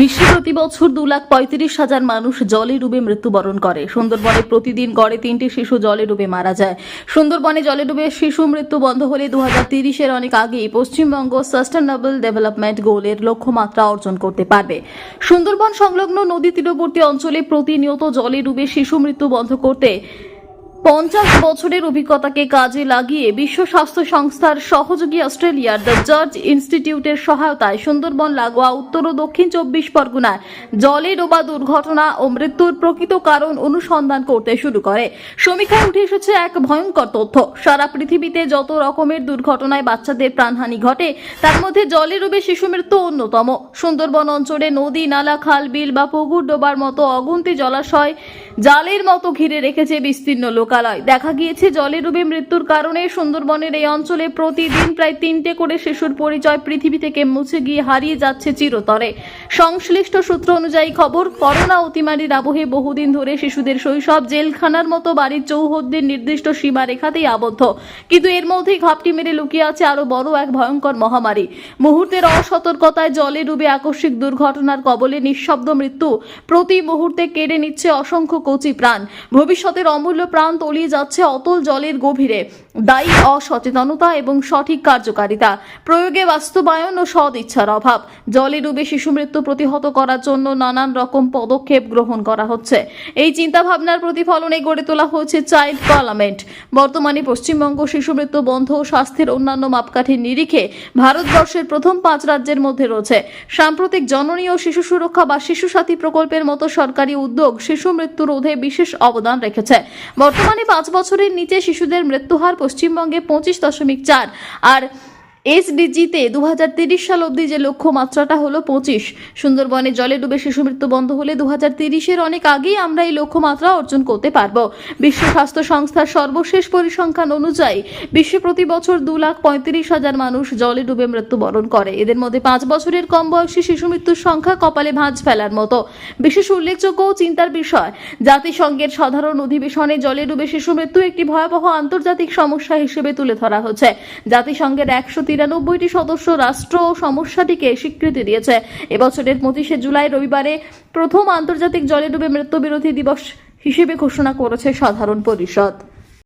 বিশ্বে প্রতি বছর দু লাখ পঁয়ত্রিশ হাজার মানুষ জলে ডুবে মৃত্যুবরণ করে। সুন্দরবনে প্রতিদিন গড়ে তিনটি শিশু জলে ডুবে মারা যায়। সুন্দরবনে জলে ডুবে শিশু মৃত্যু বন্ধ হলে দু হাজার তিরিশের অনেক আগেই পশ্চিমবঙ্গ সাস্টেনেবল ডেভেলপমেন্ট গোলের লক্ষ্যমাত্রা অর্জন করতে পারবে। সুন্দরবন সংলগ্ন নদী তীরবর্তী অঞ্চলে প্রতিনিয়ত জলে ডুবে শিশু মৃত্যু বন্ধ করতে পঞ্চাশ বছরের অভিজ্ঞতাকে কাজে লাগিয়ে বিশ্ব স্বাস্থ্য সংস্থার সহযোগী অস্ট্রেলিয়ার দ্য জর্জ ইনস্টিটিউটের সহায়তায় সুন্দরবন, লাগোয়া, উত্তর ও দক্ষিণ চব্বিশ পরগনায় জলে ডোবা দুর্ঘটনা ও মৃত্যুর প্রকৃত কারণ অনুসন্ধান করতে শুরু করে। সমীক্ষায় উঠে এসেছে এক ভয়ঙ্কর তথ্য। সারা পৃথিবীতে যত রকমের দুর্ঘটনায় বাচ্চাদের প্রাণহানি ঘটে, তার মধ্যে জলে ডুবে শিশু মৃত্যু অন্যতম। সুন্দরবন অঞ্চলে নদী, নালা, খাল, বিল বা পুকুর ডোবার মতো অগুন্তি জলাশয় জালের মতো ঘিরে রেখেছে বিস্তীর্ণ লোকালয়। দেখা গিয়েছে, জলে ডুবে মৃত্যুর কারণে সুন্দরবনের এই অঞ্চলে প্রতিদিন প্রায় তিনটে করে শিশুর পরিচয় পৃথিবী থেকে মুছে গিয়ে হারিয়ে যাচ্ছে চিরতরে। সংশ্লিষ্ট সূত্র অনুযায়ী খবর, করোনা অতিমারির আবহে বহুদিন ধরে শিশুদের শৈশব জেলখানার মতো বাড়ির চৌহদ্দির নির্দিষ্ট সীমারেখাতেই আবদ্ধ। কিন্তু এর মধ্যেই ঘাপটি মেরে লুকিয়ে আছে আরও বড় এক ভয়ঙ্কর মহামারী। মুহূর্তের অসতর্কতায় জলে ডুবে আকস্মিক দুর্ঘটনার কবলে নিঃশব্দ মৃত্যু। প্রতি মুহূর্তে কেড়ে নিচ্ছে অসংখ্য কচি প্রাণ। ভবিষ্যতের অমূল্য প্রাণ তলিয়ে যাচ্ছে অতল জলের গভীরে। দায়ী, অসচেতনতা এবং সঠিক কার্যকারিতা। প্রয়োগে বাস্তবায়ন ও সদ ইচ্ছার অভাব। জলে ডুবে শিশু মৃত্যু প্রতিহত করার জন্য নানান রকম পদক্ষেপ গ্রহণ করা হচ্ছে। এই চিন্তাভাবনার প্রতিফলনে গড়ে তোলা হয়েছে চাইল্ড পার্লামেন্ট। বর্তমানে পশ্চিমবঙ্গ শিশু মৃত্যু বন্ধ ও স্বাস্থ্যের অন্যান্য মাপকাঠির নিরিখে ভারতবর্ষের প্রথম পাঁচ রাজ্যের মধ্যে রয়েছে। সাম্প্রতিক জননী ও শিশু সুরক্ষা বা শিশু সাথী প্রকল্পের মতো সরকারি উদ্যোগ শিশু মৃত্যু রোধে বিশেষ অবদান রেখেছে। বর্তমানে পাঁচ বছরের নিচে শিশুদের মৃত্যুহার পশ্চিমবঙ্গে পঁচিশ দশমিক চার, আর এসডিজিতে দু হাজার সাল অবধি যে লক্ষ্যমাত্রাটা হলো পঁচিশ, সুন্দরবনে জলে ডুবে শিশু মৃত্যু বন্ধ হলে দু হাজার তিরিশের অনেক আগেই আমরা এই লক্ষ্যমাত্রা অর্জন করতে পারব। বিশ্ব স্বাস্থ্য সংস্থার সর্বশেষ পরিসংখ্যান অনুযায়ী বিশ্বে প্রতি বছর দু লাখ পঁয়ত্রিশ হাজার মানুষ জলে ডুবে মৃত্যুবরণ করে। এদের মধ্যে পাঁচ বছরের কম বয়সী শিশু মৃত্যুর সংখ্যা কপালে ভাঁজ ফেলার মতো। বিশেষ উল্লেখযোগ্য ও চিন্তার বিষয়, জাতিসংঘের সাধারণ অধিবেশনে জলে ডুবে শিশু মৃত্যু একটি ভয়াবহ আন্তর্জাতিক সমস্যা হিসেবে তুলে ধরা হচ্ছে। জাতিসংঘের একশো তিরানব্বইটি সদস্য রাষ্ট্র সমস্যাটিকে স্বীকৃতি দিয়েছে। এবছরের পঁচিশে জুলাই রবিবারে প্রথম আন্তর্জাতিক জলে ডুবে মৃত্যু বিরোধী দিবস হিসেবে ঘোষণা করেছে সাধারণ পরিষদ।